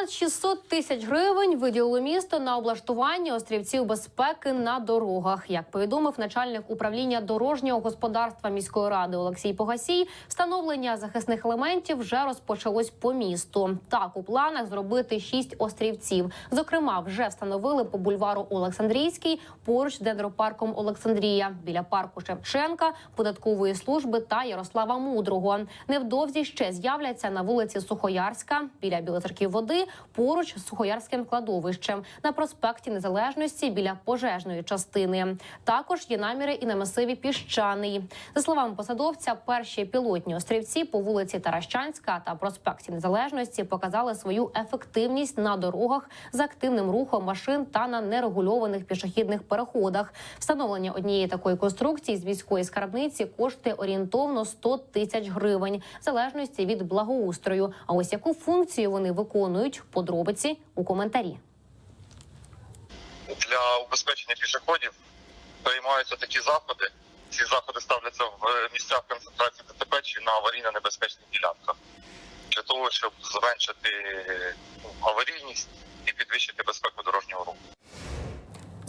Понад 600 тисяч гривень виділило місто на облаштування острівців безпеки на дорогах. Як повідомив начальник управління дорожнього господарства міської ради Олексій Погасій, встановлення захисних елементів вже розпочалось по місту. Так у планах зробити шість острівців. Зокрема, вже встановили по бульвару Олександрійський поруч з дендропарком Олександрія біля парку Шевченка, податкової служби та Ярослава Мудрого. Невдовзі ще з'являться на вулиці Сухоярська біля білоцерків води поруч з Сухоярським кладовищем на проспекті Незалежності біля пожежної частини. Також є наміри і на масиві піщаний. За словами посадовця, перші пілотні острівці по вулиці Таращанська та проспекті Незалежності показали свою ефективність на дорогах з активним рухом машин та на нерегульованих пішохідних переходах. Встановлення однієї такої конструкції з міської скарбниці коштує орієнтовно 100 тисяч гривень, в залежності від благоустрою. А ось яку функцію вони виконують? Подробиці у коментарі. для убезпечення пішоходів приймаються такі заходи. Ці заходи ставляться в місцях концентрації ДТП чи на аварійно-небезпечних ділянках для того, щоб зменшити ну, аварійність і підвищити безпеку дорожнього руху.